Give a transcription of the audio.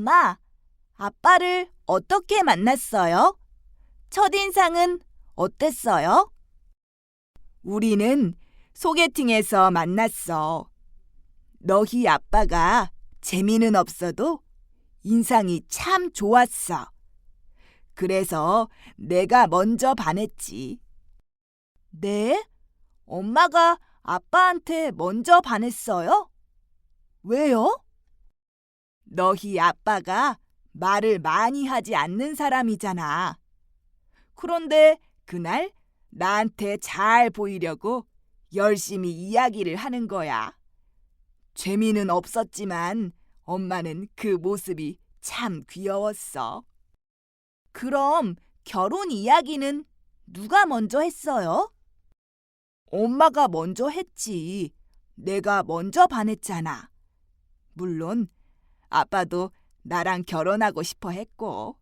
엄마, 아빠를 어떻게 만났어요? 첫인상은 어땠어요? 우리는 소개팅에서 만났어. 너희 아빠가 재미는 없어도 인상이 참 좋았어. 그래서 내가 먼저 반했지. 네? 엄마가 아빠한테 먼저 반했어요? 왜요? 너희 아빠가 말을 많이 하지 않는 사람이잖아. 그런데 그날 나한테 잘 보이려고 열심히 이야기를 하는 거야. 재미는 없었지만 엄마는 그 모습이 참 귀여웠어. 그럼 결혼 이야기는 누가 먼저 했어요? 엄마가 먼저 했지. 내가 먼저 반했잖아. 물론 아빠도 나랑 결혼하고 싶어 했고.